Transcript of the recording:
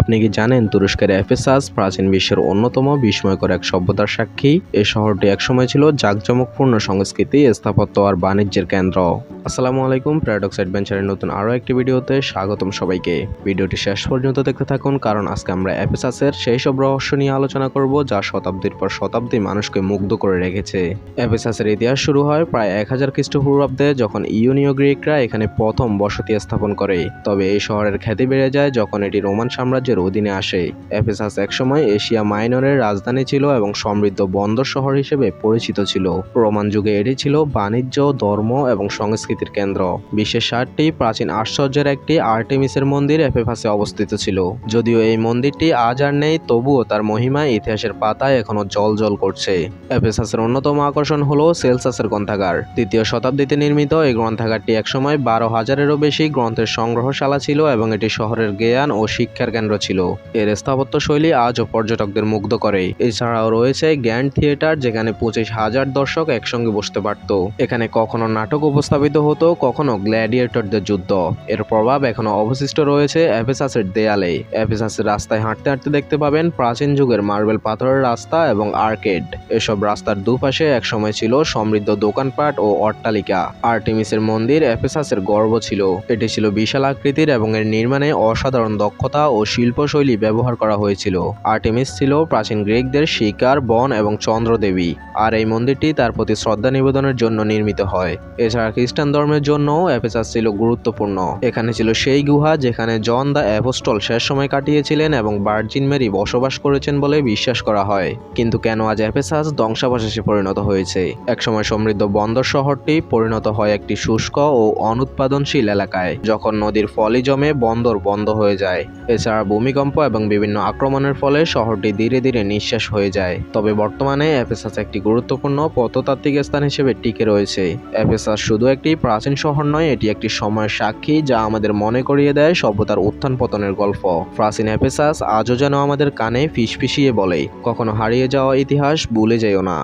আপনি কি জানেন তুরস্কের এফেসাস প্রাচীন বিশ্বের অন্যতম বিস্ময়কর এক সভ্যতার সাক্ষী? এই শহরটি একসময় ছিল জাঁকজমকপূর্ণ সংস্কৃতি, স্থাপত্য আর বাণিজ্যের কেন্দ্র। আসসালামু আলাইকুম প্যারাডক্স অ্যাডভেঞ্চারের নতুন আরও একটি ভিডিওতে স্বাগতম সবাইকে। ভিডিওটি শেষ পর্যন্ত দেখতে থাকুন, কারণ আজকে আমরা এফেসাসের সেই সব রহস্য নিয়ে আলোচনা করব যা শতাব্দীর পর শতাব্দী মানুষকে মুগ্ধ করে রেখেছে। এফেসাসের ইতিহাস শুরু হয় প্রায় এক হাজার খ্রিস্টপূর্বাব্দে, যখন ইউনিয় গ্রিকরা এখানে প্রথম বসতি স্থাপন করে। তবে এই শহরের খ্যাতি বেড়ে যায় যখন এটি রোমান সাম্রাজ্যের অধীনে আসে। এফেসাস একসময় এশিয়া মাইনরের রাজধানী ছিল এবং সমৃদ্ধ বন্দর শহর হিসেবে পরিচিত ছিল। রোমান যুগে এটি ছিল বাণিজ্য, ধর্ম এবং সংস্কৃতির কেন্দ্র। বিশ্বের ষাটটি প্রাচীন আশ্চর্যের একটি আর্টেমিসের মন্দির এফেসাসে অবস্থিত ছিল। যদিও এই মন্দিরটি আজ আর নেই, তবুও তার মহিমা ইতিহাসের পাতায় এখনও জল জল করছে। এফেসাসের অন্যতম আকর্ষণ হলো সেলসাসের গ্রন্থাগার। দ্বিতীয় শতাব্দীতে নির্মিত এই গ্রন্থাগারটি একসময় বারো হাজারেরও বেশি গ্রন্থের সংগ্রহশালা ছিল এবং এটি শহরের জ্ঞান ও শিক্ষার কেন্দ্র ছিল। এর স্থাপত্য শৈলী আজও পর্যটকদের মুগ্ধ করে। এছাড়াও রয়েছে জ্ঞান থিয়েটার যেখানে পঁচিশ হাজার দর্শক একসঙ্গে বসতে পারত। এখানে কখনো নাটক উপস্থাপিত হতো, কখনো গ্ল্যাডিয়েটরদের যুদ্ধ। এর প্রভাব এখনও অবশিষ্ট রয়েছে এফেসাসের দেয়ালে। এফেসাসের রাস্তায় হাঁটতে হাঁটতে দেখতে পাবেন প্রাচীন যুগের মার্বেল পাথরের রাস্তা এবং আর্কেড। এসব রাস্তার দুপাশে একসময় ছিল সমৃদ্ধ দোকানপাট ও অট্টালিকা। আর্টেমিসের মন্দির এফেসাসের গর্ব ছিল। এটি ছিল বিশাল আকৃতির এবং এর নির্মাণে অসাধারণ দক্ষতা ও শিল্পশৈলী ব্যবহার করা হয়েছিল। আর্টেমিস ছিল প্রাচীন গ্রিকদের শিকার, বন এবং চন্দ্রদেবী, আর এই মন্দিরটি তার প্রতি শ্রদ্ধা নিবেদনের জন্য নির্মিত হয়। এছাড়া খ্রিস্টান ধর্মের জন্য এফেসাস ছিল গুরুত্বপূর্ণ। এখানে ছিল সেই গুহা যেখানে জন দ্য অ্যাপোস্টল শেষ সময় কাটিয়েছিলেন এবং ভার্জিন মেরি বসবাস করেছেন বলে বিশ্বাস করা হয়। কিন্তু কেন আজ অ্যাপেসাস ধ্বংসাবশেষে পরিণত হয়েছে? একসময় সমৃদ্ধ বন্দর শহরটি পরিণত হয় একটি শুষ্ক ও অনুৎপাদনশীল এলাকায়, যখন নদীর ফলি জমে বন্দর বন্ধ হয়ে যায়। এছাড়া ভূমিকম্প এবং বিভিন্ন আক্রমণের ফলে শহরটি ধীরে ধীরে নিঃশ্বাস হয়ে যায়। তবে বর্তমানে এফেসাস একটি গুরুত্বপূর্ণ প্রত্নতাত্ত্বিক স্থান হিসেবে টিকে রয়েছে। এফেসাস শুধু একটি প্রাচীন শহর নয়, এটি একটি সময়ের সাক্ষী যা আমাদের মনে করিয়ে দেয় সভ্যতার উত্থান পতনের গল্প। প্রাচীন এফেসাস আজও যেন আমাদের কানে ফিসফিসিয়ে বলে, কখনো হারিয়ে যাওয়া ইতিহাস ভুলে যেও না।